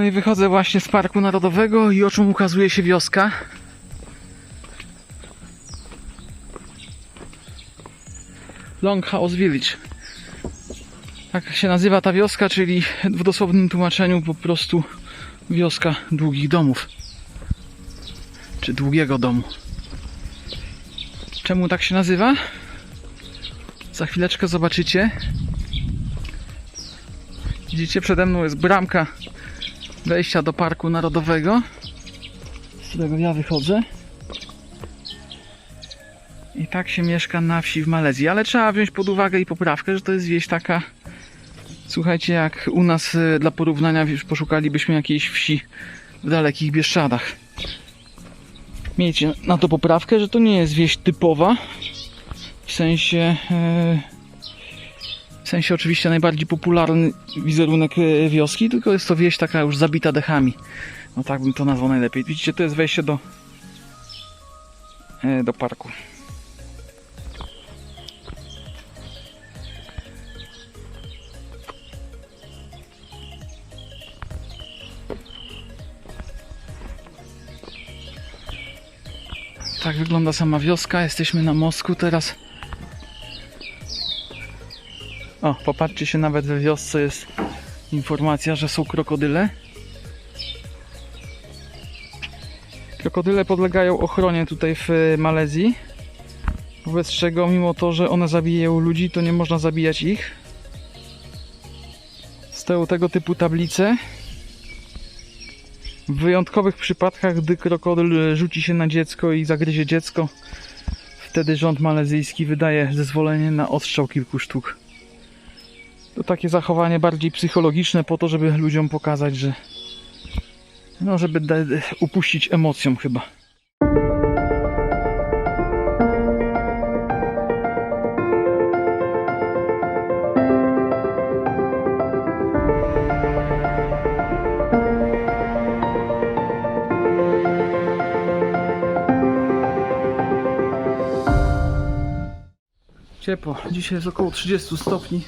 No i wychodzę właśnie z Parku Narodowego i oczom ukazuje się wioska. Longhouse Village. Tak się nazywa ta wioska, czyli w dosłownym tłumaczeniu po prostu wioska długich domów. Czy długiego domu. Czemu tak się nazywa? Za chwileczkę zobaczycie. Widzicie, przede mną jest bramka wejścia do Parku Narodowego, z którego ja wychodzę. I tak się mieszka na wsi w Malezji, ale trzeba wziąć pod uwagę i poprawkę, że to jest wieś taka, słuchajcie, jak u nas y, dla porównania poszukalibyśmy jakiejś wsi w dalekich Bieszczadach. Miejcie na to poprawkę, że to nie jest wieś typowa, w sensie e, w sensie oczywiście najbardziej popularny wizerunek e, wioski, tylko jest to wieś taka już zabita dechami. No tak bym to nazwał najlepiej. Widzicie, to jest wejście do e, do parku. Tak wygląda sama wioska. Jesteśmy na mostku teraz. O, popatrzcie się, nawet we wiosce jest informacja, że są krokodyle. Krokodyle podlegają ochronie tutaj w e, Malezji. Wobec czego, mimo to, że one zabijają ludzi, to nie można zabijać ich. Stoją tego typu tablice. W wyjątkowych przypadkach, gdy krokodyl rzuci się na dziecko i zagryzie dziecko, wtedy rząd malezyjski wydaje zezwolenie na odstrzał kilku sztuk. To takie zachowanie bardziej psychologiczne po to, żeby ludziom pokazać, że no, żeby upuścić emocjom chyba. Ciepło. Dzisiaj jest około 30 stopni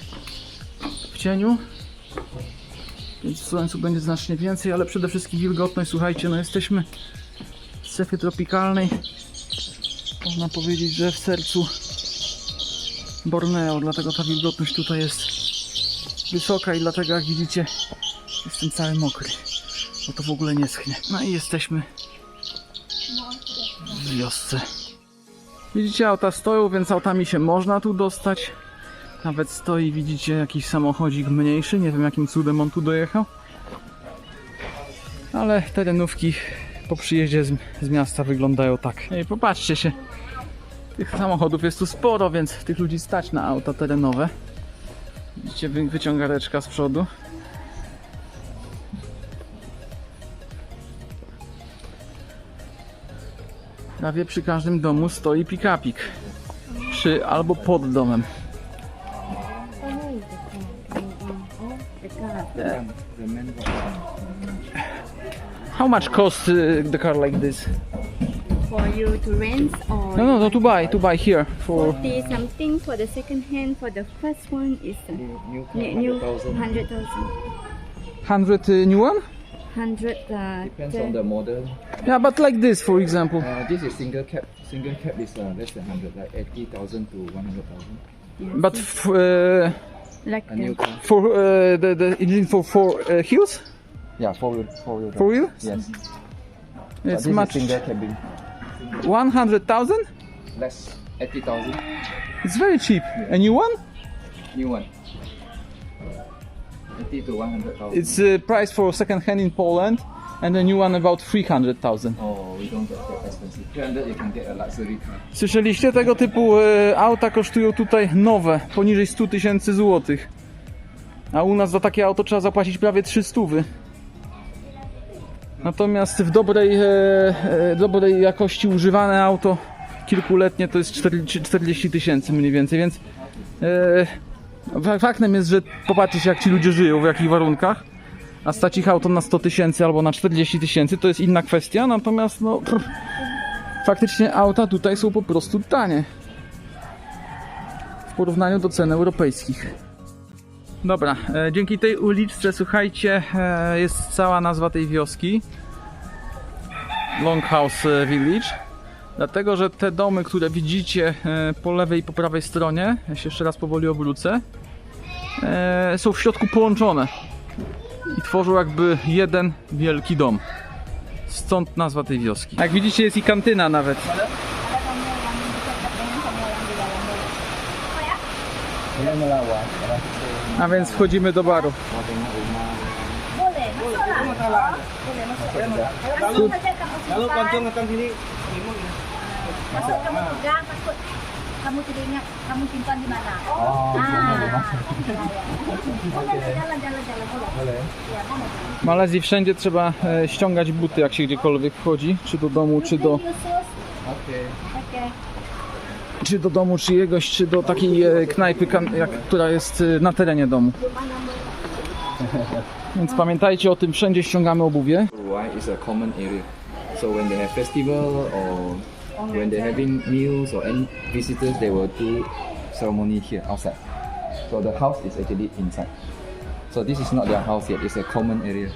cieniu. Więc słońcu będzie znacznie więcej, ale przede wszystkim wilgotność. Słuchajcie, no jesteśmy w strefie tropikalnej. Można powiedzieć, że w sercu Borneo, dlatego ta wilgotność tutaj jest wysoka i dlatego jak widzicie jestem cały mokry, bo to w ogóle nie schnie. No i jesteśmy w wiosce. Widzicie, auta stoją, więc autami się można tu dostać. Nawet stoi, widzicie, jakiś samochodzik mniejszy. Nie wiem, jakim cudem on tu dojechał. Ale terenówki po przyjeździe z, z miasta wyglądają tak. I popatrzcie się. Tych samochodów jest tu sporo, więc tych ludzi stać na auta terenowe. Widzicie, wy, wyciągareczka z przodu. Prawie przy każdym domu stoi pick-upik. Przy albo pod domem. How much costs uh, the car like this? for you to rent or No, no, no, to buy, to buy here for 40 something for the second hand for the first one is uh, New car, new, new 100,000. 100,000 100 uh, new one? 100 uh, Depends on the model. Yeah, but like this, for example. Uh, this is single cap. Single cap is uh, less than 100, like 80,000 to 100,000. But f- uh, like A new car. for uh, the the engine for four uh, heels, Yeah, four wheel. Four wheel. four wheel, Yes. But it's this much. is single cabin. One hundred thousand. Less 80,000. It's very cheap. A new one? New one. 80 to 100,000. It's uh, price for second hand in Poland, and a new one about three hundred thousand. Oh, we don't get that expensive. 300 you can get a luxury car. Słyszeliście? Tego typu e, auta kosztują tutaj nowe, poniżej 100 tysięcy złotych. A u nas za takie auto trzeba zapłacić prawie 300. Natomiast w dobrej, e, e, dobrej jakości używane auto kilkuletnie to jest 40 40 tysięcy mniej więcej, więc fa- faktem jest, że popatrzcie jak ci ludzie żyją, w jakich warunkach. A stać ich auto na 100 tysięcy albo na 40 tysięcy to jest inna kwestia, natomiast no pff, faktycznie auta tutaj są po prostu tanie w porównaniu do cen europejskich. Dobra, e, dzięki tej uliczce, słuchajcie, e, jest cała nazwa tej wioski. Longhouse e, Village. Dlatego, że te domy, które widzicie e, po lewej i po prawej stronie, ja się jeszcze raz powoli obrócę, e, są w środku połączone i tworzą jakby jeden wielki dom. Stąd nazwa tej wioski. Jak widzicie, jest i kantyna nawet. A więc wchodzimy do baru. Boleh, kamu Masuk kamu simpan di mana. Oh, Ah. W Malezji wszędzie trzeba e, ściągać buty, jak się gdziekolwiek wchodzi, czy do domu, czy do. Okay. Czy do domu czyjegoś, czy do takiej e, knajpy, kan- jak, która jest e, na terenie domu. Więc pamiętajcie o tym, wszędzie ściągamy obuwie. Why is a common area. So when they have festival or when they're having meals or any visitors, they will do ceremony here outside. So the house is actually inside. So this is not their house yet. It's a common area.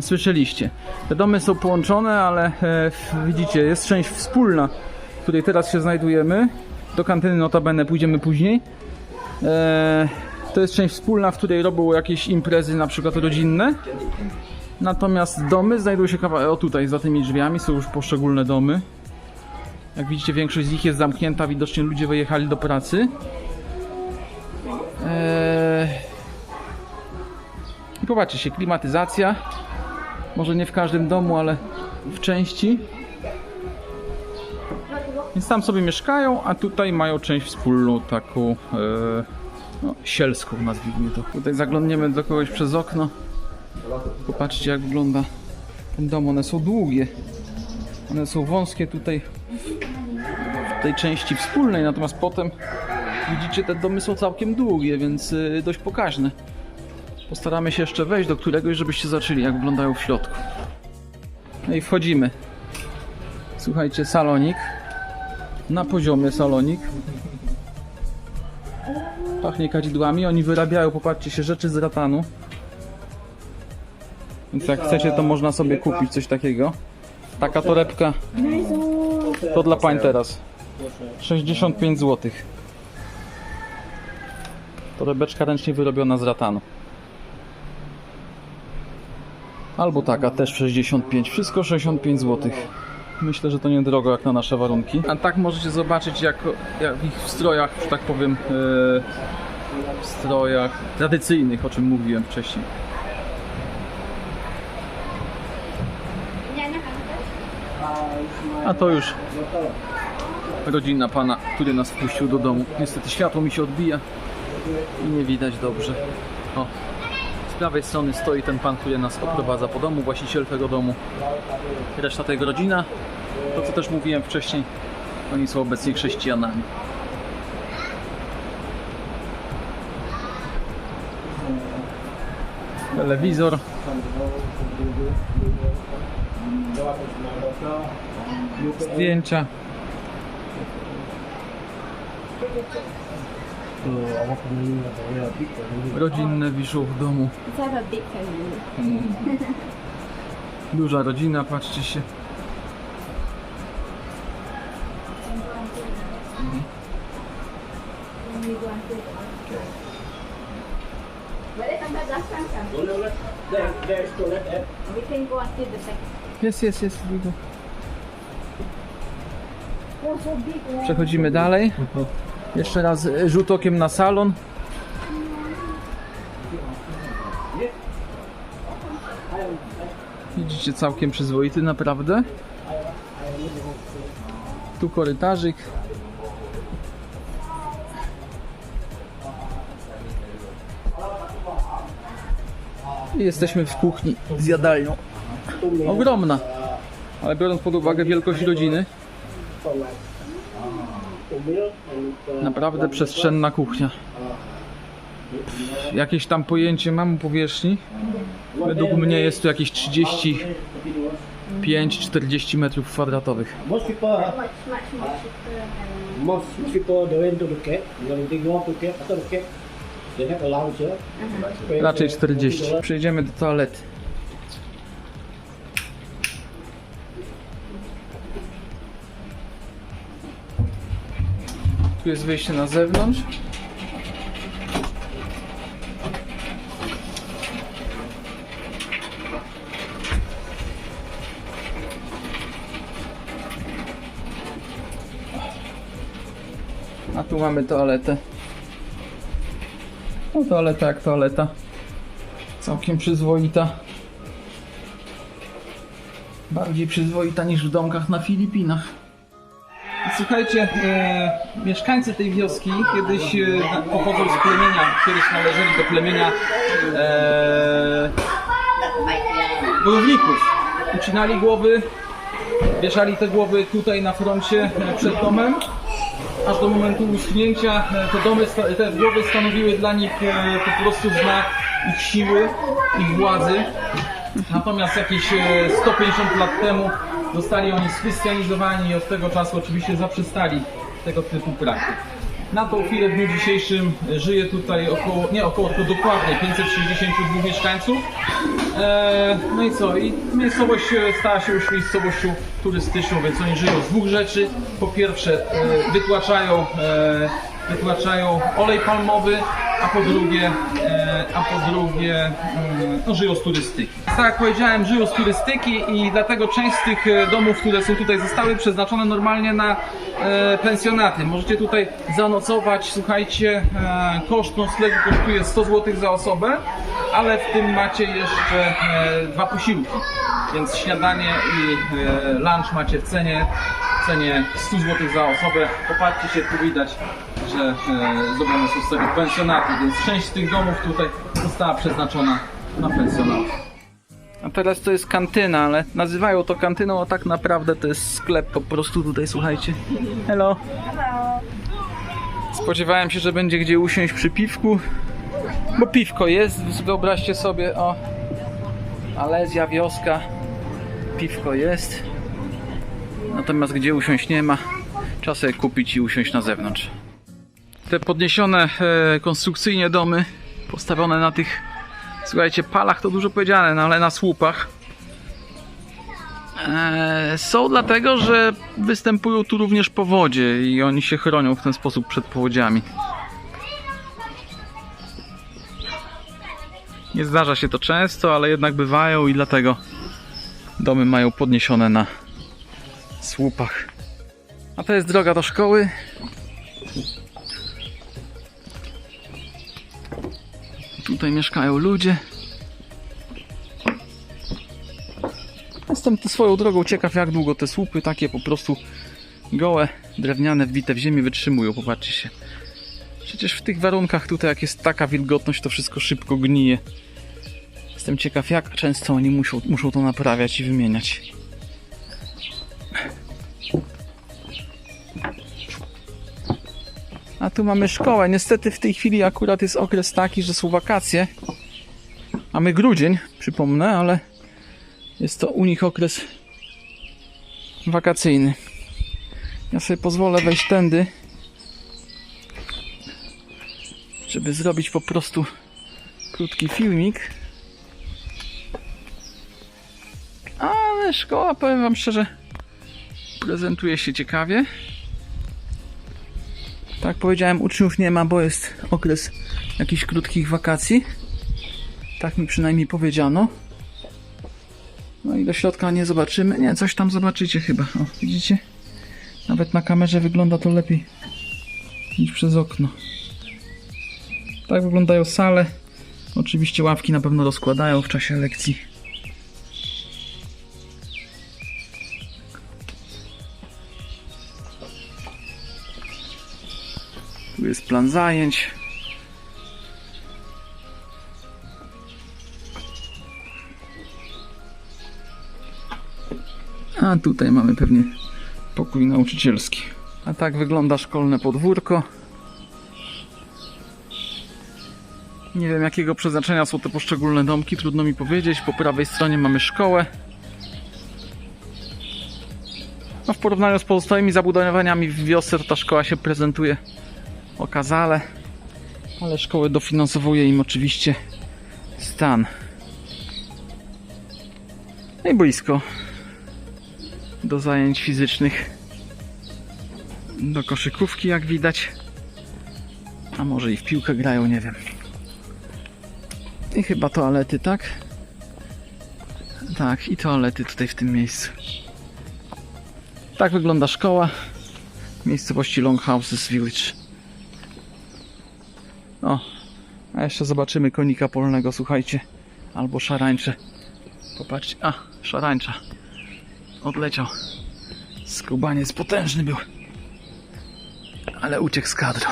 Słyszeliście. Te domy są połączone, ale e, widzicie, jest część wspólna, w której teraz się znajdujemy. Do kantyny notabene pójdziemy później. E, to jest część wspólna, w której robią jakieś imprezy, na przykład rodzinne. Natomiast domy znajdują się kawałek, o tutaj, za tymi drzwiami są już poszczególne domy. Jak widzicie, większość z nich jest zamknięta, widocznie ludzie wyjechali do pracy. Eee... I popatrzcie się, klimatyzacja. Może nie w każdym domu, ale w części. Więc tam sobie mieszkają, a tutaj mają część wspólną, taką e, no, sielską, nazwijmy to. Tutaj zaglądniemy do kogoś przez okno. Popatrzcie, jak wygląda ten dom. One są długie. One są wąskie tutaj tej części wspólnej, natomiast potem widzicie, te domy są całkiem długie, więc e, dość pokaźne. Postaramy się jeszcze wejść do któregoś, żebyście zobaczyli, jak wyglądają w środku. No i wchodzimy. Słuchajcie, salonik. Na poziomie salonik. Pachnie kadzidłami. Oni wyrabiają, popatrzcie się, rzeczy z ratanu. Więc jak chcecie, to można sobie kupić coś takiego. Taka torebka to dla pań teraz. 65 zł. Torebeczka ręcznie wyrobiona z ratanu. Albo taka też 65. Wszystko 65 zł. Myślę, że to niedrogo jak na nasze warunki. A tak możecie zobaczyć jak, jak ich w strojach, że tak powiem, e, w strojach tradycyjnych, o czym mówiłem wcześniej. A to już rodzina pana, który nas wpuścił do domu. Niestety światło mi się odbija i nie widać dobrze. O, z prawej strony stoi ten pan, który nas oprowadza po domu, właściciel tego domu. Reszta to jego rodzina. To co też mówiłem wcześniej, oni są obecnie chrześcijanami. Telewizor. Zdjęcia. Rodzinne wiszą w domu. Family. Duża rodzina, patrzcie się. Jest, jest, jest. Przechodzimy dalej. Jeszcze raz e, rzut okiem na salon. Widzicie, całkiem przyzwoity naprawdę. Tu korytarzyk. I jesteśmy w kuchni z jadalnią. Ogromna. Ale biorąc pod uwagę wielkość rodziny, Naprawdę przestrzenna kuchnia. Jakieś tam pojęcie mam o powierzchni. Według mnie jest to jakieś 35-40 metrów kwadratowych. Most people, they went to the cave. They to cave, after the cave, They have a lounger. Space Raczej for 40. people. Przejdziemy do toalety. Tu jest wyjście na zewnątrz. A tu mamy toaletę. No toaleta jak toaleta. Całkiem przyzwoita. Bardziej przyzwoita niż w domkach na Filipinach. Słuchajcie, e, mieszkańcy tej wioski kiedyś e, pochodzą z plemienia, kiedyś należeli do plemienia e, bojowników. Ucinali głowy, wieszali te głowy tutaj na froncie e, przed domem, aż do momentu uschnięcia. E, Te, domy, te głowy stanowiły dla nich e, po prostu znak ich siły, ich władzy. Natomiast jakieś e, 150 lat temu zostali oni schrystianizowani i od tego czasu oczywiście zaprzestali tego typu praktyk. Na tą chwilę w dniu dzisiejszym żyje tutaj około, nie około, tylko dokładnie 562 mieszkańców. E, no i co? I miejscowość e, stała się już miejscowością turystyczną, więc oni żyją z dwóch rzeczy. Po pierwsze e, wytłaczają, e, wytłaczają olej palmowy, a po drugie, e, a po drugie mm, no, żyją z turystyki. Tak jak powiedziałem, żyją z turystyki i dlatego część z tych e, domów, które są tutaj zostały przeznaczone normalnie na e, pensjonaty. Możecie tutaj zanocować, słuchajcie, koszt noclegu kosztuje 100 zł za osobę, ale w tym macie jeszcze dwa posiłki, więc śniadanie i lunch macie w cenie, w cenie 100 zł za osobę. Popatrzcie się, tu widać, że e, zrobione są z tego pensjonaty, więc część tych domów tutaj została przeznaczona na pensjonat. A teraz to jest kantyna, ale nazywają to kantyną, a tak naprawdę to jest sklep po prostu tutaj, słuchajcie. Hello. Spodziewałem się, że będzie gdzie usiąść przy piwku, bo piwko jest, wyobraźcie sobie, o Alezja, wioska, piwko jest, natomiast gdzie usiąść nie ma, trzeba sobie kupić i usiąść na zewnątrz. Te podniesione e, konstrukcyjnie domy, postawione na tych, słuchajcie, palach to dużo powiedziane, no ale na słupach, e, są dlatego, że występują tu również powodzie i oni się chronią w ten sposób przed powodziami. Nie zdarza się to często, ale jednak bywają i dlatego domy mają podniesione na słupach. A to jest droga do szkoły. Tutaj mieszkają ludzie. Jestem swoją drogą ciekaw, jak długo te słupy takie po prostu gołe, drewniane, wbite w ziemię wytrzymują. Popatrzcie się. Przecież w tych warunkach tutaj, jak jest taka wilgotność, to wszystko szybko gnije. Jestem ciekaw, jak często oni muszą, muszą to naprawiać i wymieniać. A tu mamy szkołę. Niestety w tej chwili akurat jest okres taki, że są wakacje. Mamy grudzień, przypomnę, ale jest to u nich okres wakacyjny. Ja sobie pozwolę wejść tędy, żeby zrobić po prostu krótki filmik. Ale szkoła, powiem Wam szczerze, prezentuje się ciekawie. Tak powiedziałem, uczniów nie ma, bo jest okres jakichś krótkich wakacji. Tak mi przynajmniej powiedziano. No i do środka nie zobaczymy. Nie, coś tam zobaczycie chyba. O, widzicie? Nawet na kamerze wygląda to lepiej niż przez okno. Tak wyglądają sale. Oczywiście ławki na pewno rozkładają w czasie lekcji. Jest plan zajęć. A tutaj mamy pewnie pokój nauczycielski. A tak wygląda szkolne podwórko. Nie wiem jakiego przeznaczenia są te poszczególne domki, trudno mi powiedzieć. Po prawej stronie mamy szkołę. No w porównaniu z pozostałymi zabudowaniami w wiosce ta szkoła się prezentuje okazale. Ale szkołę dofinansowuje im oczywiście stan. No i boisko do zajęć fizycznych. Do koszykówki, jak widać. A może i w piłkę grają, nie wiem. I chyba toalety, tak? Tak, i toalety tutaj w tym miejscu. Tak wygląda szkoła w miejscowości Longhouses Village. O, a jeszcze zobaczymy konika polnego, słuchajcie. Albo szarańcze. Popatrzcie, a, szarańcza. Odleciał. Skubaniec potężny był. Ale uciekł z kadru.